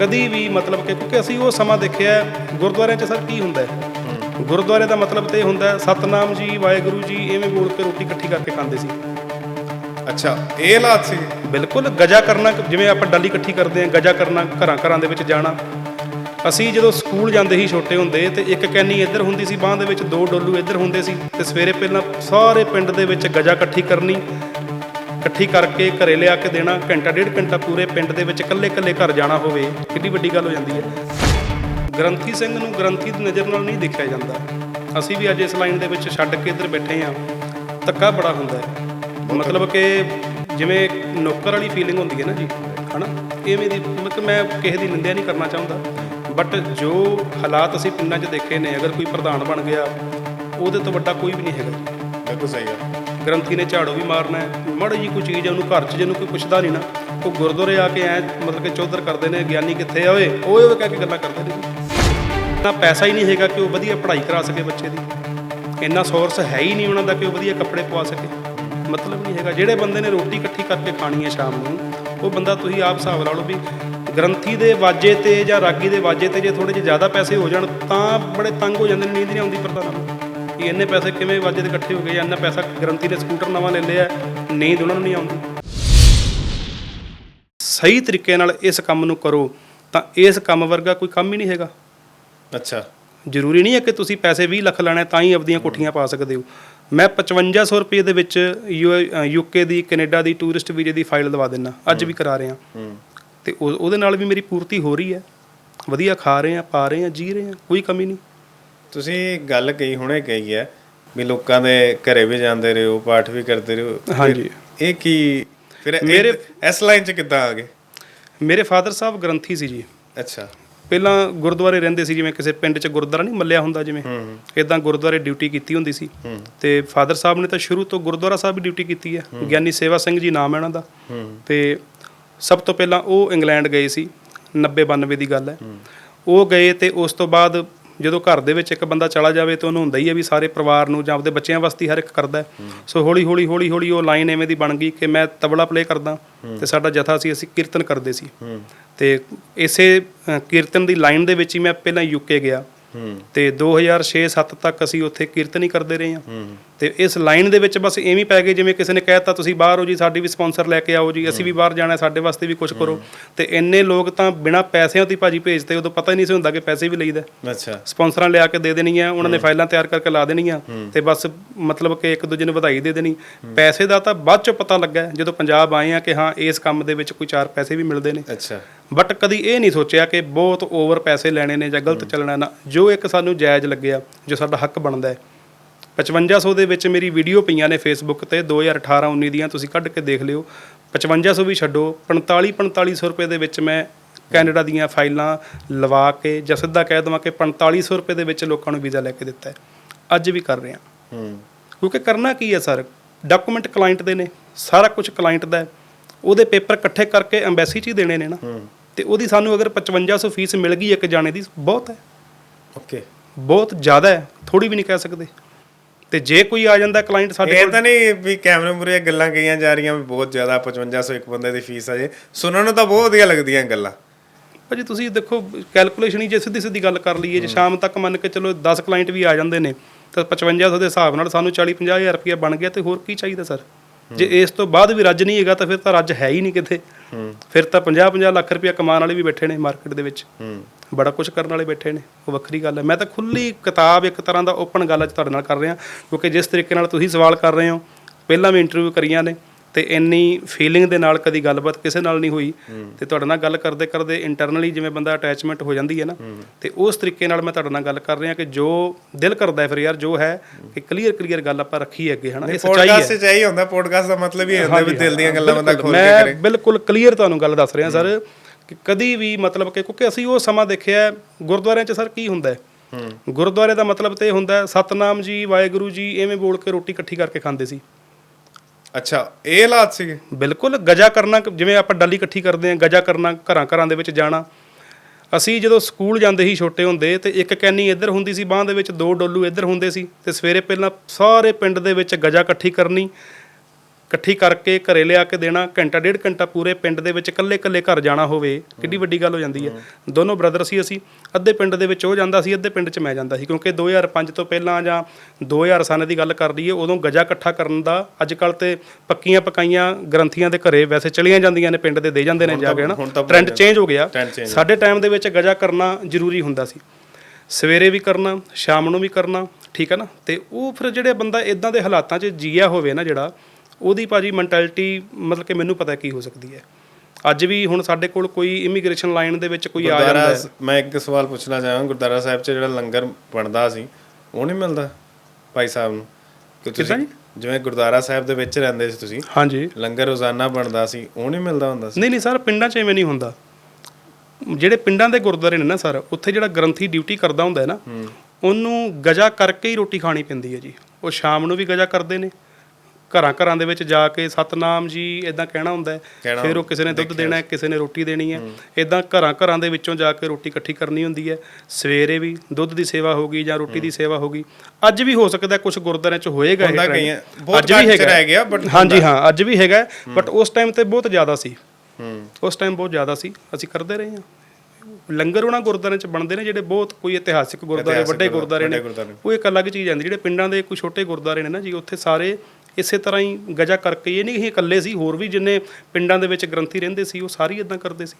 ਕਦੀ ਵੀ ਮਤਲਬ ਕਿ ਕਿਉਂਕਿ ਅਸੀਂ ਉਹ ਸਮਾਂ ਦੇਖਿਆ ਗੁਰਦੁਆਰਿਆਂ 'ਚ ਸਰ ਕੀ ਹੁੰਦਾ ਹੈ? ਗੁਰਦੁਆਰੇ ਦਾ ਮਤਲਬ ਤੇ ਇਹ ਹੁੰਦਾ ਸਤਨਾਮ ਜੀ ਵਾਹਿਗੁਰੂ ਜੀ ਐਵੇਂ ਬੋਲ ਕੇ ਰੋਟੀ ਇਕੱਠੀ ਕਰਕੇ ਖਾਂਦੇ ਸੀ। ਅੱਛਾ ਇਹ ਹਾਲਾਤ ਸੀ? ਬਿਲਕੁਲ ਗਜਾ ਕਰਨਾ ਜਿਵੇਂ ਆਪਾਂ ਡਾਲੀ ਇਕੱਠੀ ਕਰਦੇ ਹਾਂ ਗਜਾ ਕਰਨਾ ਘਰਾਂ ਘਰਾਂ ਦੇ ਵਿੱਚ ਜਾਣਾ। ਅਸੀਂ ਜਦੋਂ ਸਕੂਲ ਜਾਂਦੇ ਸੀ ਛੋਟੇ ਹੁੰਦੇ ਤੇ ਇੱਕ ਕੈਨੀ ਇੱਧਰ ਹੁੰਦੀ ਸੀ ਬਾਹ ਦੇ ਵਿੱਚ ਦੋ ਡੋਲੂ ਇੱਧਰ ਹੁੰਦੇ ਸੀ ਤੇ ਸਵੇਰੇ ਪਹਿਲਾਂ ਸਾਰੇ ਪਿੰਡ ਦੇ ਵਿੱਚ ਗਜਾ ਇਕੱਠੀ ਕਰਨੀ ਇਕੱਠੀ ਕਰਕੇ ਘਰੇ ਲਿਆ ਕੇ ਦੇਣਾ, ਘੰਟਾ, ਡੇਢ ਘੰਟਾ ਪੂਰੇ ਪਿੰਡ ਦੇ ਵਿੱਚ ਇਕੱਲੇ ਇਕੱਲੇ ਘਰ ਜਾਣਾ ਹੋਵੇ ਕਿੰਨੀ ਵੱਡੀ ਗੱਲ ਹੋ ਜਾਂਦੀ ਹੈ। ਗ੍ਰੰਥੀ ਸਿੰਘ ਨੂੰ ਗ੍ਰੰਥੀ ਦੀ ਨਜ਼ਰ ਨਾਲ ਨਹੀਂ ਦੇਖਿਆ ਜਾਂਦਾ। ਅਸੀਂ ਵੀ ਅੱਜ ਇਸ ਲਾਈਨ ਦੇ ਵਿੱਚ ਛੱਡ ਕੇ ਇੱਧਰ ਬੈਠੇ ਹਾਂ। ਧੱਕਾ ਬੜਾ ਹੁੰਦਾ ਹੈ। ਮਤਲਬ ਕਿ ਜਿਵੇਂ ਨੌਕਰ ਵਾਲੀ ਫੀਲਿੰਗ ਹੁੰਦੀ ਹੈ ਨਾ ਜੀ, ਹਨਾ? ਇਵੇਂ ਦੀ ਮਤਲਬ ਮੈਂ ਕਿਸੇ ਦੀ ਨਿੰਦਿਆ ਨਹੀਂ ਕਰਨਾ ਚਾਹੁੰਦਾ। ਬਟ ਜੋ ਹਾਲਾਤ ਅਸੀਂ ਪਿੰਡਾਂ 'ਚ ਦੇਖੇ ਨੇ, ਅਗਰ ਕੋਈ ਪ੍ਰਧਾਨ ਬਣ ਗਿਆ, ਉਹਦੇ ਤੋਂ ਵੱਡਾ ਕੋਈ ਵੀ ਨਹੀਂ ਹੈਗਾ ਜੀ। ਬਿਲਕੁਲ ਸਹੀ ਆ ਗ੍ਰੰਥੀ ਨੇ ਝਾੜੂ ਵੀ ਮਾਰਨਾ ਹੈ। ਮਾੜੀ ਜੀ ਕੋਈ ਚੀਜ਼ ਹੈ, ਉਹਨੂੰ ਘਰ 'ਚ ਜਿਹਨੂੰ ਕੋਈ ਪੁੱਛਦਾ ਨਹੀਂ ਨਾ ਉਹ ਗੁਰਦੁਆਰੇ ਆ ਕੇ ਐ ਮਤਲਬ ਕਿ ਚੌਧਰ ਕਰਦੇ ਨੇ, ਗਿਆਨੀ ਕਿੱਥੇ ਆ ਓਏ ਓਏ ਓਏ ਕਹਿ ਕੇ ਗੱਲਾਂ ਕਰਦੇ ਨੇ। ਤਾਂ ਪੈਸਾ ਹੀ ਨਹੀਂ ਹੈਗਾ ਕਿ ਉਹ ਵਧੀਆ ਪੜ੍ਹਾਈ ਕਰਾ ਸਕੇ ਬੱਚੇ ਦੀ। ਇੰਨਾ ਸੋਰਸ ਹੈ ਹੀ ਨਹੀਂ ਉਹਨਾਂ ਦਾ ਕਿ ਉਹ ਵਧੀਆ ਕੱਪੜੇ ਪਵਾ ਸਕੇ। ਮਤਲਬ ਨਹੀਂ ਹੈਗਾ। ਜਿਹੜੇ ਬੰਦੇ ਨੇ ਰੋਟੀ ਇਕੱਠੀ ਕਰਕੇ ਖਾਣੀ ਹੈ ਸ਼ਾਮ ਨੂੰ, ਉਹ ਬੰਦਾ ਤੁਸੀਂ ਆਪ ਹਿਸਾਬ ਲਾ ਲਓ ਵੀ ਗ੍ਰੰਥੀ ਦੇ ਵਾਜੇ ਤੇ ਜਾਂ ਰਾਗੀ ਦੇ ਵਾਜੇ ਤੇ ਜੇ ਥੋੜੇ ਜਿਹੇ ਜ਼ਿਆਦਾ ਪੈਸੇ ਹੋ ਜਾਣ, ਤਾਂ ਬੜੇ ਤੰਗ ਹੋ ਜਾਂਦੇ ਨੇ, ਨੀਂਦ ਨਹੀਂ ਆਉਂਦੀ ਪ੍ਰਧਾਨਾਂ ਨੂੰ। ਕਿ ਇੰਨੇ ਪੈਸੇ ਕਿਵੇਂ ਵਾਜੇ ਦੇ ਇਕੱਠੇ ਹੋ ਗਏ ਇੰਨਾ ਪੈਸਾ ਗ੍ਰੰਥੀ ਨੇ ਸਕੂਟਰ ਨਵਾਂ ਲੈ ਲਿਆ ਨੀਂਦ ਉਹਨਾਂ ਨੂੰ ਨਹੀਂ ਆਉਂਦੀ। ਸਹੀ ਤਰੀਕੇ ਨਾਲ ਇਸ ਕੰਮ ਨੂੰ ਕਰੋ ਤਾਂ ਇਸ ਕੰਮ ਵਰਗਾ ਕੋਈ ਕੰਮ ਹੀ ਨਹੀਂ ਹੈਗਾ। ਅੱਛਾ। ਜ਼ਰੂਰੀ ਨਹੀਂ ਹੈ ਕਿ ਤੁਸੀਂ ਪੈਸੇ 20 ਲੱਖ ਲੈਣੇ ਤਾਂ ਹੀ ਆਪਦੀਆਂ ਕੋਠੀਆਂ ਪਾ ਸਕਦੇ ਹੋ। ਮੈਂ 5500 ਰੁਪਏ ਦੇ ਵਿੱਚ ਯੂਕੇ ਦੀ ਕੈਨੇਡਾ ਦੀ ਟੂਰਿਸਟ ਵੀਜ਼ੇ ਦੀ ਫਾਈਲ ਦਵਾ ਦਿੰਨਾ ਅੱਜ ਵੀ ਕਰਾ ਰਹੇ। ਹਾਂ। ਤੇ ਉਹ- ਉਹਦੇ ਨਾਲ ਵੀ ਮੇਰੀ ਪੂਰਤੀ ਹੋ ਰਹੀ ਹੈ। ਵਧੀਆ ਖਾ ਰਹੇ ਹਾਂ ਪਾ ਰਹੇ ਹਾਂ ਜੀ ਰਹੇ ਹਾਂ ਕੋਈ ਕਮੀ ਨਹੀਂ। ਤੁਸੀਂ ਗੱਲ ਕਹੀ ਹੁਣੇ ਕਹੀ ਹੈ ਵੀ ਲੋਕਾਂ ਦੇ ਘਰੇ ਵੀ ਜਾਂਦੇ ਰਹੋ ਪਾਠ ਵੀ ਕਰਦੇ ਰਹੋ ਫਿਰ ਹਾਂਜੀ। ਇਹ ਕੀ ਫਿਰ ਮੇਰੇ- ਇਸ ਲਾਈਨ 'ਚ ਕਿੱਦਾਂ ਆ ਗਏ? ਮੇਰੇ ਫਾਦਰ ਸਾਹਿਬ ਗ੍ਰੰਥੀ ਸੀ ਜੀ। ਅੱਛਾ। ਪਹਿਲਾਂ ਗੁਰਦੁਆਰੇ ਰਹਿੰਦੇ ਸੀ ਜਿਵੇਂ ਕਿਸੇ ਪਿੰਡ 'ਚ ਗੁਰਦੁਆਰਾ ਨਹੀਂ ਮੱਲਿਆ ਹੁੰਦਾ ਜਿਵੇਂ। ਹੂੰ ਇਦਾਂ ਗੁਰਦੁਆਰੇ ਡਿਊਟੀ ਕੀਤੀ ਹੁੰਦੀ ਸੀ। ਤੇ ਫਾਦਰ ਸਾਹਿਬ ਨੇ ਤਾਂ ਸ਼ੁਰੂ ਤੋਂ ਗੁਰਦੁਆਰਾ ਸਾਹਿਬ ਵੀ ਡਿਊਟੀ ਕੀਤੀ ਹੈ। ਗਿਆਨੀ ਸੇਵਾ ਸਿੰਘ ਜੀ ਨਾਮ ਹੈ ਉਹਨਾਂ ਦਾ। ਹੂੰ। ਤੇ ਸਭ ਤੋਂ ਪਹਿਲਾਂ ਉਹ ਇੰਗਲੈਂਡ ਗਏ ਸੀ। 90 92 ਦੀ ਗੱਲ ਹੈ। ਉਹ ਗਏ ਤੇ ਉਸ ਤੋਂ ਬਾਅਦ ਜਦੋਂ ਘਰ ਦੇ ਵਿੱਚ ਇੱਕ ਬੰਦਾ ਚਲਾ ਜਾਵੇ ਤੇ ਉਹਨੂੰ ਹੁੰਦਾ ਹੀ ਹੈ ਵੀ ਸਾਰੇ ਪਰਿਵਾਰ ਨੂੰ ਜਾਂ ਆਪਦੇ ਬੱਚਿਆਂ ਵਾਸਤੇ ਹਰ ਇੱਕ ਕਰਦਾ ਹੈ। ਸੋ ਹੌਲੀ ਹੌਲੀ ਹੌਲੀ ਹੌਲੀ ਉਹ ਲਾਈਨ ਐਵੇਂ ਦੀ ਬਣ ਗਈ ਕਿ ਮੈਂ ਤਬਲਾ ਪਲੇ ਕਰਦਾ ਤੇ ਸਾਡਾ ਜਥਾ ਸੀ ਅਸੀਂ ਕੀਰਤਨ ਕਰਦੇ ਸੀ। ਤੇ ਇਸੇ ਅ, ਕੀਰਤਨ ਦੀ ਲਾਈਨ ਦੇ ਵਿੱਚ ਹੀ ਮੈਂ ਪਹਿਲਾਂ ਯੂਕੇ ਗਿਆ। ਤੇ 2006-7 ਤੱਕ ਅਸੀਂ ਉੱਥੇ ਕੀਰਤਨ ਹੀ ਕਰਦੇ ਰਹੇ ਹੂੰ। ਤੇ ਇਸ ਲਾਈਨ ਦੇ ਵਿੱਚ ਬਸ ਐਵੇਂ ਪੈ ਗਏ ਜਿਵੇਂ ਕਿਸੇ ਨੇ ਕਹਿਤਾ ਤੁਸੀਂ ਬਾਹਰ ਹੋ ਜੀ ਸਾਡੀ ਵੀ ਸਪਾਂਸਰ ਲੈ ਕੇ ਆਓ ਜੀ ਅਸੀਂ ਵੀ ਬਾਹਰ ਜਾਣਾ ਸਾਡੇ ਵਾਸਤੇ ਵੀ ਕੁਝ ਕਰੋ। ਤੇ ਇੰਨੇ ਲੋਕ ਤਾਂ ਬਿਨਾਂ ਪੈਸਿਆਂ ਤੋਂ ਭਾਜੀ ਭੇਜਦੇ ਉਦੋਂ ਪਤਾ ਹੀ ਨਹੀਂ ਸੀ ਹੁੰਦਾ ਕਿ ਪੈਸੇ ਵੀ ਲਈਦਾ। ਅੱਛਾ। ਸਪਾਂਸਰਾਂ ਲਿਆ ਕੇ ਦੇ ਦੇਣੀਆਂ ਉਹਨਾਂ ਨੇ ਫਾਈਲਾਂ ਤਿਆਰ ਕਰਕੇ ਲਾ ਦੇਣੀਆਂ ਤੇ ਬਸ ਮਤਲਬ ਕਿ ਇੱਕ ਦੂਜੇ ਨੂੰ ਵਧਾਈ ਦੇ ਦੇਣੀ। ਪੈਸੇ ਦਾ ਤਾਂ ਬਾਅਦ ਚੋਂ ਪਤਾ ਲੱਗਾ ਜਦੋਂ ਪੰਜਾਬ ਆਏ ਆ ਕਿ ਹਾਂ ਇਸ ਕੰਮ ਦੇ ਵਿੱਚ ਕੋਈ ਚਾਰ ਪੈਸੇ ਵੀ ਮਿਲਦੇ ਨੇ। ਅੱਛਾ। ਬਟ ਕਦੀ ਇਹ ਨਹੀਂ ਸੋਚਿਆ ਕਿ ਬਹੁਤ ਓਵਰ ਪੈਸੇ ਲੈਣੇ ਨੇ ਜਾਂ ਗਲਤ ਚੱਲਣਾ ਨਾ। ਜੋ ਇੱਕ ਸਾਨੂੰ ਜਾਇਜ਼ ਲੱਗਿਆ ਜੋ ਸਾਡਾ ਹੱਕ ਬਣਦਾ ਹੈ 5500 ਦੇ ਵਿੱਚ ਮੇਰੀ ਵੀਡੀਓ ਪਈਆਂ ਨੇ ਫੇਸਬੁੱਕ ਤੇ 2018 19 ਦੀਆਂ ਤੁਸੀਂ ਕੱਢ ਕੇ ਦੇਖ ਲਿਓ। 5500 ਵੀ ਛੱਡੋ। 45 4500 ਰੁਪਏ ਦੇ ਵਿੱਚ ਮੈਂ ਕੈਨੇਡਾ ਦੀਆਂ ਫਾਈਲਾਂ ਲਵਾ ਕੇ ਜਾਂ ਸਿੱਧਾ ਕਹਿ ਦਵਾਂ ਕਿ 4500 ਰੁਪਏ ਦੇ ਵਿੱਚ ਲੋਕਾਂ ਨੂੰ ਵੀਜ਼ਾ ਲੈ ਕੇ ਦਿੱਤਾ ਹੈ। ਅੱਜ ਵੀ ਕਰ ਰਹੇ। ਹਾਂ। ਹੂੰ ਕਿਉਂਕਿ ਕਰਨਾ ਕੀ ਹੈ ਸਰ? ਡਾਕੂਮੈਂਟ ਕਲਾਇੰਟ ਦੇ ਨੇ ਸਾਰਾ ਕੁਝ ਕਲਾਇੰਟ ਦਾ ਹੈ। ਉਹਦੇ ਪੇਪਰ ਇਕੱਠੇ ਕਰਕੇ ਐਮਬੈਸੀ 'ਚ ਹੀ ਦੇਣੇ ਨੇ ਨਾ। ਤੇ ਉਹਦੀ ਸਾਨੂੰ ਅਗਰ 5500 ਫੀਸ ਮਿਲ ਗਈ ਇੱਕ ਜਾਣੇ ਦੀ ਬਹੁਤ ਹੈ। ਓਕੇ। ਬਹੁਤ ਜ਼ਿਆਦਾ ਹੈ ਥੋੜੀ ਵੀ ਨਹੀਂ ਕਹਿ ਸਕਦੇ। ਤੇ ਜੇ ਕੋਈ ਆ ਜਾਂਦਾ ਕਲਾਇੰਟ ਸਾਡੇ ਇਹ ਕੋਲ ਤਾਂ ਨਹੀਂ ਵੀ ਕੈਮਰੇ ਮੁਰੇ ਗੱਲਾਂ ਕਹੀਆਂ ਜਾ ਰਹੀਆਂ ਵੀ ਬਹੁਤ ਜ਼ਿਆਦਾ 5500 ਇੱਕ ਬੰਦੇ ਦੀ ਫੀਸ ਆ ਜੇ। ਸੁਣਨ ਨੂੰ ਤਾਂ ਬਹੁਤ ਵਧੀਆ ਲੱਗਦੀਆਂ ਗੱਲਾਂ। ਭਾਜੀ ਤੁਸੀਂ ਦੇਖੋ ਕੈਲਕੂਲੇਸ਼ਨ ਹੀ ਜੇ ਸਿੱਧੀ ਸਿੱਧੀ ਗੱਲ ਕਰ ਲਈਏ ਜੇ ਸ਼ਾਮ ਤੱਕ ਮੰਨ ਕੇ ਚਲੋ 10 ਕਲਾਇੰਟ ਵੀ ਆ ਜਾਂਦੇ ਨੇ ਤਾਂ 5500 ਦੇ ਹਿਸਾਬ ਨਾਲ ਸਾਨੂੰ 40 50000 ਰੁਪਏ ਬਣ ਗਿਆ ਤੇ ਹੋਰ ਕੀ ਚਾਹੀਦਾ ਸਰ? ਜੇ ਇਸ ਤੋਂ ਬਾਅਦ ਵੀ ਰੱਜ ਨਹੀਂ ਹੈਗਾ ਤਾਂ ਫਿਰ ਤਾਂ ਰੱਜ ਹੈ ਹੀ ਨਹੀਂ ਕਿਤੇ। ਫਿਰ ਤਾਂ 50 50 ਲੱਖ ਰੁਪਏ ਕਮਾਉਣ ਵਾਲੇ ਵੀ ਬੈਠੇ ਨੇ ਮਾਰਕੀਟ ਦੇ ਵਿੱਚ। ਬੜਾ ਕੁਝ ਕਰਨ ਵਾਲੇ ਬੈਠੇ ਨੇ ਉਹ ਵੱਖਰੀ ਗੱਲ ਹੈ। ਮੈਂ ਤਾਂ ਖੁੱਲੀ ਕਿਤਾਬ ਇੱਕ ਤਰ੍ਹਾਂ ਦਾ ਓਪਨ ਗੱਲ ਅੱਜ ਤੁਹਾਡੇ ਨਾਲ ਕਰ ਰਿਹਾ ਕਿਉਂਕਿ ਜਿਸ ਤਰੀਕੇ ਨਾਲ ਤੁਸੀਂ ਸਵਾਲ ਕਰ ਰਹੇ ਹੋ ਪਹਿਲਾਂ ਵੀ ਇੰਟਰਵਿਊ ਕਰੀਆਂ ਨੇ ਤੇ ਇੰਨੀ ਫੀਲਿੰਗ ਦੇ ਨਾਲ ਕਦੀ ਗੱਲਬਾਤ ਕਿਸੇ ਨਾਲ ਨਹੀਂ ਹੋਈ ਤੇ ਤੁਹਾਡੇ ਨਾਲ ਗੱਲ ਕਰਦੇ ਕਰਦੇ ਇੰਟਰਨਲੀ ਜਿਵੇਂ ਬੰਦਾ ਅਟੈਚਮੈਂਟ ਹੋ ਜਾਂਦੀ ਹੈ ਨਾ ਤੇ ਉਸ ਤਰੀਕੇ ਨਾਲ ਮੈਂ ਤੁਹਾਡੇ ਨਾਲ ਗੱਲ ਕਰ ਰਿਹਾ ਕਿ ਜੋ ਦਿਲ ਕਰਦਾ ਹੈ ਫਿਰ ਯਾਰ ਜੋ ਹੈ ਕਿ ਕਲੀਅਰ ਕਲੀਅਰ ਗੱਲ ਆਪਾਂ ਰੱਖੀ ਅੱਗੇ ਹਨਾ ਇਹ ਸੱਚਾਈ ਹੈ। ਪੋਡਕਾਸਟ ਚਾਹੀ ਹੁੰਦਾ ਪੋਡਕਾਸਟ ਦਾ ਮਤਲਬ ਹੀ ਹੁੰਦਾ ਵੀ ਦਿਲ ਦੀਆਂ ਗੱਲਾਂ ਬੰਦਾ ਖੋਲ ਕੇ ਮੈਂ ਕਰੇ। ਬਿਲਕੁਲ ਕਲੀਅਰ ਤੁਹਾਨੂੰ ਗੱਲ ਦੱਸ ਰਿਹਾ ਸਰ। ਕਿ ਕਦੀ ਵੀ ਮਤਲਬ ਕਿ ਕਿਉਂਕਿ ਅਸੀਂ ਉਹ ਸਮਾਂ ਦੇਖਿਆ ਗੁਰਦੁਆਰਿਆਂ 'ਚ ਸਰ ਕੀ ਹੁੰਦਾ ਹੈ? ਗੁਰਦੁਆਰੇ ਦਾ ਮਤਲਬ ਤੇ ਇਹ ਹੁੰਦਾ ਸਤਨਾਮ ਜੀ ਵਾਹਿਗੁਰੂ ਜੀ ਐਵੇਂ ਬੋਲ ਕੇ ਰੋਟੀ ਇਕੱਠੀ ਕਰਕੇ ਖਾਂਦੇ ਸੀ। ਅੱਛਾ ਇਹ ਹਾਲਾਤ ਸੀਗੇ? ਬਿਲਕੁਲ ਗਜਾ ਕਰਨਾ ਜਿਵੇਂ ਆਪਾਂ ਡਾਲੀ ਇਕੱਠੀ ਕਰਦੇ ਹਾਂ ਗਜਾ ਕਰਨਾ ਘਰਾਂ ਘਰਾਂ ਦੇ ਵਿੱਚ ਜਾਣਾ। ਅਸੀਂ ਜਦੋਂ ਸਕੂਲ ਜਾਂਦੇ ਸੀ ਛੋਟੇ ਹੁੰਦੇ ਤੇ ਇੱਕ ਕੈਨੀ ਇੱਧਰ ਹੁੰਦੀ ਸੀ ਬਾਹ ਦੇ ਵਿੱਚ ਦੋ ਡੋਲੂ ਇੱਧਰ ਹੁੰਦੇ ਸੀ ਤੇ ਸਵੇਰੇ ਪਹਿਲਾਂ ਸਾਰੇ ਪਿੰਡ ਦੇ ਵਿੱਚ ਗਜਾ ਇਕੱਠੀ ਕਰਨੀ। ਇਕੱਠੀ ਕਰਕੇ ਘਰੇ ਲਿਆ ਕੇ ਦੇਣਾ ਘੰਟਾ ਡੇਢ ਘੰਟਾ ਪੂਰੇ ਪਿੰਡ ਦੇ ਵਿੱਚ ਇਕੱਲੇ ਇਕੱਲੇ ਘਰ ਜਾਣਾ ਹੋਵੇ ਕਿੱਡੀ ਵੱਡੀ ਗੱਲ ਹੋ ਜਾਂਦੀ ਹੈ। ਦੋਨੋਂ ਬ੍ਰਦਰ ਸੀ ਅਸੀਂ ਅੱਧੇ ਪਿੰਡ ਦੇ ਵਿੱਚ ਉਹ ਜਾਂਦਾ ਸੀ ਅੱਧੇ ਪਿੰਡ 'ਚ ਮੈਂ ਜਾਂਦਾ ਸੀ ਕਿਉਂਕਿ 2005 ਤੋਂ ਪਹਿਲਾਂ ਜਾਂ 2000 ਸਨ ਦੀ ਗੱਲ ਕਰ ਲਈਏ ਉਦੋਂ ਗਜਾ ਇਕੱਠਾ ਕਰਨ ਦਾ ਅੱਜ ਕੱਲ ਤੇ ਪੱਕੀਆਂ ਪਕਾਈਆਂ ਗ੍ਰੰਥੀਆਂ ਦੇ ਘਰੇ ਵੈਸੇ ਚਲੀਆਂ ਜਾਂਦੀਆਂ ਨੇ ਪਿੰਡ ਦੇ ਦੇ ਜਾਂਦੇ ਨੇ ਜਾ ਕੇ ਨਾ ਹੁਣ ਤਾਂ ਟ੍ਰੈਂਡ ਚੇਂਜ ਹੋ ਗਿਆ। ਸਾਡੇ ਟਾਈਮ ਦੇ ਵਿੱਚ ਗਜਾ ਕਰਨਾ ਜ਼ਰੂਰੀ ਹੁੰਦਾ ਸੀ। ਸਵੇਰੇ ਵੀ ਕਰਨਾ ਸ਼ਾਮ ਨੂੰ ਵੀ ਕਰਨਾ ਠੀਕ ਹੈ ਨਾ? ਤੇ ਉਹ ਫਿਰ ਜਿਹੜੇ ਬੰਦਾ ਇਦਾਂ ਦੇ ਹਾਲਾਤਾਂ 'ਚ ਜੀਆ ਹੋਵੇ ਨਾ ਜਿਹੜਾ ਉਹਦੀ ਭਾਜੀ ਮੈਂਟੈਲਿਟੀ ਮਤਲਬ ਕਿ ਮੈਨੂੰ ਪਤਾ ਕੀ ਹੋ ਸਕਦੀ ਹੈ। ਅੱਜ ਵੀ ਹੁਣ ਸਾਡੇ ਕੋਲ ਕੋਈ ਇਮੀਗ੍ਰੇਸ਼ਨ ਲਾਈਨ ਦੇ ਵਿੱਚ ਕੋਈ ਆ ਜਾਂਦਾ ਹੈ। ਮੈਂ ਇੱਕ ਸਵਾਲ ਪੁੱਛਣਾ ਚਾਹਾਂ ਗੁਰਦਾਰਾ ਸਾਹਿਬ 'ਚ ਜਿਹੜਾ ਲੰਗਰ ਬਣਦਾ ਸੀ ਉਹ ਨਹੀਂ ਮਿਲਦਾ ਭਾਈ ਸਾਹਿਬ ਨੂੰ? ਕਿੱਦਾਂ ਜੀ? ਜਿਵੇਂ ਗੁਰਦਾਰਾ ਸਾਹਿਬ ਦੇ ਵਿੱਚ ਰਹਿੰਦੇ ਸੀ ਤੁਸੀਂ ਹਾਂਜੀ। ਲੰਗਰ ਰੋਜ਼ਾਨਾ ਬਣਦਾ ਸੀ ਉਹ ਨਹੀਂ ਮਿਲਦਾ ਹੁੰਦਾ ਸੀ? ਨਹੀਂ ਨਹੀਂ ਸਰ ਪਿੰਡਾਂ 'ਚ ਐਵੇਂ ਨਹੀਂ ਹੁੰਦਾ। ਜਿਹੜੇ ਪਿੰਡਾਂ ਦੇ ਗੁਰਦੁਆਰੇ ਨੇ ਨਾ ਸਰ ਉੱਥੇ ਜਿਹੜਾ ਗ੍ਰੰਥੀ ਡਿਊਟੀ ਕਰਦਾ ਹੁੰਦਾ ਹੈ ਨਾ ਉਹਨੂੰ ਗਜਾ ਕਰਕੇ ਹੀ ਰੋਟੀ ਖਾਣੀ ਪੈਂਦੀ ਹੈ ਜੀ। ਉਹ ਸ਼ਾਮ ਨੂੰ ਵੀ ਗਜਾ ਕਰਦੇ ਨੇ ਘਰਾਂ ਘਰਾਂ ਦੇ ਵਿੱਚ ਜਾ ਕੇ ਸਤਨਾਮ ਜੀ ਇਦਾਂ ਕਹਿਣਾ ਹੁੰਦਾ ਹੈ। ਫਿਰ ਉਹ ਕਿਸੇ ਨੇ ਦੁੱਧ ਦੇਣਾ ਹੈ ਕਿਸੇ ਨੇ ਰੋਟੀ ਦੇਣੀ ਹੈ। ਇਦਾਂ ਘਰਾਂ ਘਰਾਂ ਦੇ ਵਿੱਚੋਂ ਜਾ ਕੇ ਰੋਟੀ ਇਕੱਠੀ ਕਰਨੀ ਹੁੰਦੀ ਹੈ। ਸਵੇਰੇ ਵੀ ਦੁੱਧ ਦੀ ਸੇਵਾ ਹੋਗੀ ਜਾਂ ਰੋਟੀ ਦੀ ਸੇਵਾ ਹੋਗੀ ਅੱਜ ਵੀ ਹੋ ਸਕਦਾ ਕੁਝ ਗੁਰਦੁਆਰਿਆਂ 'ਚ ਹੋਏਗਾ ਹੁੰਦਾ। ਕਈਆਂ- ਬਹੁਤ ਅੱਜ ਵੀ ਘੱਟ 'ਚ ਹੈਗਾ ਰਹਿ ਗਿਆ, but ਹਾਂਜੀ ਹਾਂ ਅੱਜ ਵੀ ਹੈਗਾ ਬਟ ਉਸ ਟਾਈਮ ਤੇ ਬਹੁਤ ਜ਼ਿਆਦਾ ਸੀ। ਹੂੰ। ਉਸ ਟਾਈਮ ਬਹੁਤ ਜ਼ਿਆਦਾ ਸੀ। ਅਸੀਂ ਕਰਦੇ ਰਹੇ ਹਾਂ। ਲੰਗਰ ਉਹਨਾਂ ਗੁਰਦੁਆਰਿਆਂ 'ਚ ਬਣਦੇ ਨੇ ਜਿਹੜੇ ਬਹੁਤ ਕੋਈ ਇਤਿਹਾਸਿਕ ਗੁਰਦੁਆਰੇ ਵੱਡੇ ਗੁਰਦੁਆਰੇ ਨੇ। ਉਹ ਇੱਕ ਅਲੱਗ ਚੀਜ਼ ਆਂਦੀ ਜਿਹੜੇ ਪਿੰਡਾਂ ਦੇ ਕੋਈ ਛੋਟੇ ਗੁਰਦੁਆਰੇ ਨੇ ਨਾ ਜੀ ਉੱਥੇ ਸਾਰੇ ਇਸੇ ਤਰ੍ਹਾਂ ਹੀ ਗਜਾ ਕਰਕੇ ਇਹ ਨਹੀਂ ਕਿ ਇਕੱਲੇ ਸੀ ਹੋਰ ਵੀ ਜਿੰਨੇ ਪਿੰਡਾਂ ਦੇ ਵਿੱਚ ਗ੍ਰੰਥੀ ਰਹਿੰਦੇ ਸੀ ਉਹ ਸਾਰੇ ਇਦਾਂ ਕਰਦੇ ਸੀ।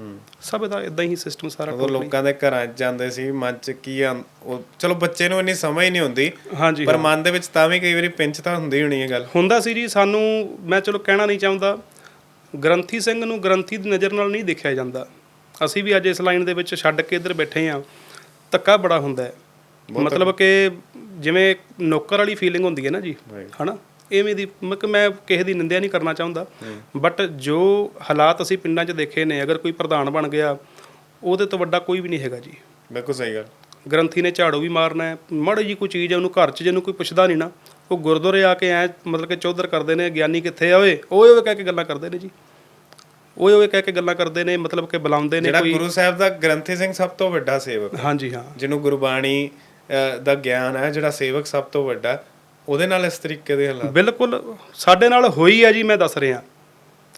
ਹੂੰ। ਸਭ ਇਹਦਾ ਇਦਾਂ ਹੀ ਸਿਸਟਮ ਸਾਰਾ ਉਦੋਂ ਲੋਕਾਂ ਦੇ ਘਰਾਂ 'ਚ ਜਾਂਦੇ ਸੀ ਮਨ 'ਚ ਕੀ ਆ ਉਹ ਚਲੋ ਬੱਚੇ ਨੂੰ ਇੰਨੀ ਸਮਝ ਨਹੀਂ ਹੁੰਦੀ ਹਾਂਜੀ ਪਰ ਮਨ ਦੇ ਵਿੱਚ ਤਾਂ ਵੀ ਕਈ ਵਾਰੀ ਪਿੰਚ ਤਾਂ ਹੁੰਦੀ ਹੋਣੀ ਹੈ ਗੱਲ। ਹੁੰਦਾ ਸੀ ਜੀ ਸਾਨੂੰ ਮੈਂ ਚਲੋ ਕਹਿਣਾ ਨਹੀਂ ਚਾਹੁੰਦਾ ਗ੍ਰੰਥੀ ਸਿੰਘ ਨੂੰ ਗ੍ਰੰਥੀ ਦੀ ਨਜ਼ਰ ਨਾਲ ਨਹੀਂ ਦੇਖਿਆ ਜਾਂਦਾ। ਅਸੀਂ ਵੀ ਅੱਜ ਇਸ ਲਾਈਨ ਦੇ ਵਿੱਚ ਛੱਡ ਕੇ ਇੱਧਰ ਬੈਠੇ ਆ ਧੱਕਾ ਬੜਾ ਹੁੰਦਾ ਹੈ। ਮਤਲਬ ਕਿ ਜਿਵੇਂ ਨੌਕਰ ਵਾਲੀ ਫੀਲਿੰਗ ਹੁੰਦੀ ਹੈ ਨਾ ਜੀ ਹਨਾ? ਐਵੇਂ ਦੀ ਮੈਂ ਕਿ ਮੈਂ ਕਿਸੇ ਦੀ ਨਿੰਦਿਆ ਨਹੀਂ ਕਰਨਾ ਚਾਹੁੰਦਾ। ਬਟ ਜੋ ਹਾਲਾਤ ਅਸੀਂ ਪਿੰਡਾਂ 'ਚ ਦੇਖੇ ਨੇ ਅਗਰ ਕੋਈ ਪ੍ਰਧਾਨ ਬਣ ਗਿਆ ਉਹਦੇ ਤੋਂ ਵੱਡਾ ਕੋਈ ਵੀ ਨਹੀਂ ਹੈਗਾ ਜੀ। ਬਿਲਕੁਲ ਸਹੀ ਗੱਲ। ਗ੍ਰੰਥੀ ਨੇ ਝਾੜੂ ਵੀ ਮਾਰਨਾ ਹੈ। ਮਾੜੀ ਜੀ ਕੋਈ ਚੀਜ਼ ਹੈ ਉਹਨੂੰ ਘਰ 'ਚ ਜਿਹਨੂੰ ਕੋਈ ਪੁੱਛਦਾ ਨਹੀਂ ਨਾ ਉਹ ਗੁਰਦੁਆਰੇ ਆ ਕੇ ਐ ਮਤਲਬ ਕਿ ਚੌਧਰ ਕਰਦੇ ਨੇ ਗਿਆਨੀ ਕਿੱਥੇ ਆ ਓਏ? ਓਏ ਓਏ ਕਹਿ ਕੇ ਗੱਲਾਂ ਕਰਦੇ ਨੇ ਜੀ। ਓਏ ਓਏ ਕਹਿ ਕੇ ਗੱਲਾਂ ਕਰਦੇ ਨੇ ਮਤਲਬ ਕਿ ਬੁਲਾਉਂਦੇ ਨੇ ਜਿਹੜਾ ਕੋਈ ਗੁਰੂ ਸਾਹਿਬ ਦਾ ਗ੍ਰੰਥੀ ਸਿੰਘ ਸਭ ਤੋਂ ਵੱਡਾ ਸੇਵਕ। ਹਾਂਜੀ ਹਾਂ। ਜਿਹਨੂੰ ਗੁਰਬਾਣੀ ਦਾ ਗਿਆਨ ਹੈ ਜਿਹੜਾ ਸੇਵਕ ਸਭ ਤੋਂ ਵੱਡਾ। ਉਹਦੇ ਨਾਲ ਇਸ ਤਰੀਕੇ ਦੇ ਹਾਲਾਤ? ਬਿਲਕੁਲ ਸਾਡੇ ਨਾਲ ਹੋਈ ਹੈ ਜੀ ਮੈਂ ਦੱਸ ਰਿਹਾ।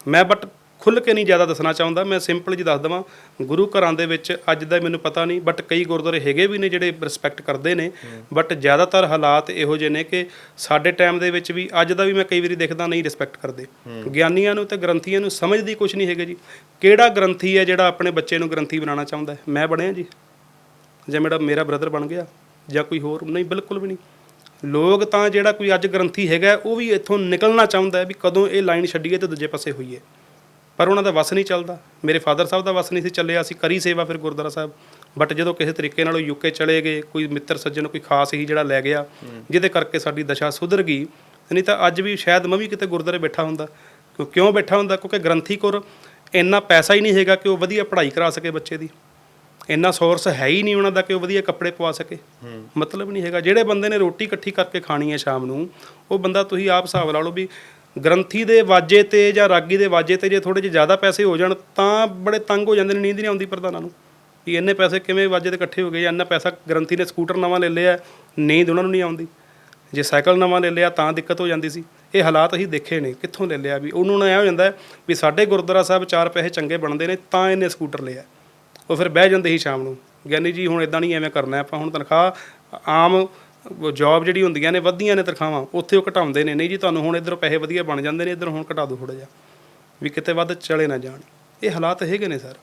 ਮੈਂ ਬਟ ਖੁੱਲ ਕੇ ਨਹੀਂ ਜ਼ਿਆਦਾ ਦੱਸਣਾ ਚਾਹੁੰਦਾ। ਮੈਂ ਸਿੰਪਲ ਜੀ ਦੱਸ ਦਵਾਂ। ਗੁਰੂ ਘਰਾਂ ਦੇ ਵਿੱਚ ਅੱਜ ਦਾ ਮੈਨੂੰ ਪਤਾ ਨਹੀਂ ਬਟ ਕਈ ਗੁਰਦੁਆਰੇ ਹੈਗੇ ਵੀ ਨੇ ਜਿਹੜੇ ਰਿਸਪੈਕਟ ਕਰਦੇ ਨੇ। ਬਟ ਜ਼ਿਆਦਾਤਰ ਹਾਲਾਤ ਇਹੋ ਜਿਹੇ ਨੇ ਕਿ ਸਾਡੇ ਟਾਈਮ ਦੇ ਵਿੱਚ ਵੀ ਅੱਜ ਦਾ ਵੀ ਮੈਂ ਕਈ ਵਾਰੀ ਦੇਖਦਾ ਨਹੀਂ ਰਿਸਪੈਕਟ ਕਰਦੇ। ਗਿਆਨੀਆਂ ਨੂੰ ਤੇ ਗ੍ਰੰਥੀਆਂ ਨੂੰ ਸਮਝਦੀ ਕੁਝ ਨਹੀਂ ਹੈਗਾ ਜੀ। ਕਿਹੜਾ ਗ੍ਰੰਥੀ ਹੈ ਜਿਹੜਾ ਆਪਣੇ ਬੱਚੇ ਨੂੰ ਗ੍ਰੰਥੀ ਬਣਾਉਣਾ ਚਾਹੁੰਦਾ ਮੈਂ ਬਣਿਆ ਜੀ। ਜਾਂ ਮੇਰਾ ਮੇਰਾ ਬ੍ਰਦਰ ਬਣ ਗਿਆ ਜਾਂ ਕੋਈ ਹੋਰ ਨਹੀਂ ਬਿਲਕੁਲ ਵੀ ਨਹੀਂ। ਲੋਕ ਤਾਂ ਜਿਹੜਾ ਕੋਈ ਅੱਜ ਗ੍ਰੰਥੀ ਹੈਗਾ, ਉਹ ਵੀ ਇੱਥੋਂ ਨਿਕਲਣਾ ਚਾਹੁੰਦਾ ਹੈ ਵੀ ਕਦੋਂ ਇਹ ਲਾਈਨ ਛੱਡੀਏ ਤੇ ਦੂਜੇ ਪਾਸੇ ਹੋਈਏ। ਪਰ ਉਹਨਾਂ ਦਾ ਵਸ ਨਹੀਂ ਚੱਲਦਾ। ਮੇਰੇ ਫਾਦਰ ਸਾਹਿਬ ਦਾ ਵਸ ਨਹੀਂ ਸੀ ਚੱਲਿਆ, ਅਸੀਂ ਕਰੀ ਸੇਵਾ ਫਿਰ ਗੁਰਦੁਆਰਾ ਸਾਹਿਬ। ਬਟ ਜਦੋਂ ਕਿਸੇ ਤਰੀਕੇ ਨਾਲ ਉਹ ਯੂਕੇ ਚਲੇ ਗਏ, ਕੋਈ ਮਿੱਤਰ ਸੱਜਣ, ਕੋਈ ਖਾਸ ਹੀ ਜਿਹੜਾ ਲੈ ਗਿਆ, ਜਿਹਦੇ ਕਰਕੇ ਸਾਡੀ ਦਸ਼ਾ ਸੁਧਰ ਗਈ। ਨਹੀਂ ਤਾਂ ਅੱਜ ਵੀ ਸ਼ਾਇਦ ਮੈਂ ਵੀ ਕਿਤੇ ਗੁਰਦੁਆਰੇ ਬੈਠਾ ਹੁੰਦਾ। ਕਿਉਂ ਕਿਉਂ ਬੈਠਾ ਹੁੰਦਾ? ਕਿਉਂਕਿ ਗ੍ਰੰਥੀ ਕੋਲ ਇੰਨਾ ਪੈਸਾ ਹੀ ਨਹੀਂ ਹੈਗਾ ਕਿ ਉਹ ਵਧੀਆ ਪੜ੍ਹਾਈ ਕਰਾ ਸਕੇ ਬੱਚੇ ਦੀ। ਇੰਨਾ ਸੋਰਸ ਹੈ ਹੀ ਨਹੀਂ ਉਹਨਾਂ ਦਾ ਕਿ ਉਹ ਵਧੀਆ ਕੱਪੜੇ ਪਵਾ ਸਕੇ। ਮਤਲਬ ਨਹੀਂ ਹੈਗਾ। ਜਿਹੜੇ ਬੰਦੇ ਨੇ ਰੋਟੀ ਇਕੱਠੀ ਕਰਕੇ ਖਾਣੀ ਹੈ ਸ਼ਾਮ ਨੂੰ ਉਹ ਬੰਦਾ ਤੁਸੀਂ ਆਪ ਹਿਸਾਬ ਲਾ ਲਓ ਵੀ ਗ੍ਰੰਥੀ ਦੇ ਵਾਜੇ ਤੇ ਜਾਂ ਰਾਗੀ ਦੇ ਵਾਜੇ ਤੇ ਜੇ ਥੋੜੇ ਜਿਹੇ ਜ਼ਿਆਦਾ ਪੈਸੇ ਹੋ ਜਾਣ ਤਾਂ ਬੜੇ ਤੰਗ ਹੋ ਜਾਂਦੇ ਨੇ ਨੀਂਦ ਨਹੀਂ ਆਉਂਦੀ ਪ੍ਰਧਾਨਾਂ ਨੂੰ। ਵੀ ਇੰਨੇ ਪੈਸੇ ਕਿਵੇਂ ਵਾਜੇ ਤੇ ਇਕੱਠੇ ਹੋ ਗਏ ਜਾਂ ਇੰਨਾ ਪੈਸਾ ਗ੍ਰੰਥੀ ਨੇ ਸਕੂਟਰ ਨਵਾਂ ਲੈ ਲਿਆ ਨੀਂਦ ਉਹਨਾਂ ਨੂੰ ਨਹੀਂ ਆਉਂਦੀ। ਜੇ ਸਾਈਕਲ ਨਵਾਂ ਲੈ ਲਿਆ ਤਾਂ ਦਿੱਕਤ ਹੋ ਜਾਂਦੀ ਸੀ। ਇਹ ਹਾਲਾਤ ਅਸੀਂ ਦੇਖੇ ਨੇ ਕਿੱਥੋਂ ਲੈ ਲਿਆ ਵੀ ਉਹਨੂੰ ਨਾ ਇਹ ਹੋ ਜਾਂਦਾ ਵੀ ਸਾਡੇ ਗੁਰਦੁਆਰਾ ਸਾਹਿਬ ਚਾਰ ਪੈਸੇ ਚੰਗੇ ਬਣਦੇ ਨੇ ਤਾਂ ਇਹਨੇ ਸਕੂਟਰ ਲਿਆ। ਉਹ ਫਿਰ ਬਹਿ ਜਾਂਦੇ ਸੀ ਸ਼ਾਮ ਨੂੰ। ਗਿਆਨੀ ਜੀ, ਹੁਣ ਇਦਾਂ ਨਹੀਂ ਐਵੇਂ ਕਰਨਾ, ਆਪਾਂ ਹੁਣ ਤਨਖਾਹ ਆਮ ਜੌਬ ਜਿਹੜੀ ਹੁੰਦੀਆਂ ਨੇ, ਵਧੀਆਂ ਨੇ ਤਨਖਾਹਾਂ, ਉੱਥੇ ਉਹ ਘਟਾਉਂਦੇ ਨੇ। ਨਹੀਂ ਜੀ, ਤੁਹਾਨੂੰ ਹੁਣ ਇਧਰੋਂ ਪੈਸੇ ਵਧੀਆ ਬਣ ਜਾਂਦੇ ਨੇ, ਇਧਰ ਹੁਣ ਘਟਾ ਦਿਓ ਥੋੜਾ ਜਿਹਾ। ਵੀ ਕਿਤੇ ਵੱਧ ਚਲੇ ਨਾ ਜਾਣ। ਇਹ ਹਾਲਾਤ ਹੈਗੇ ਨੇ ਸਰ।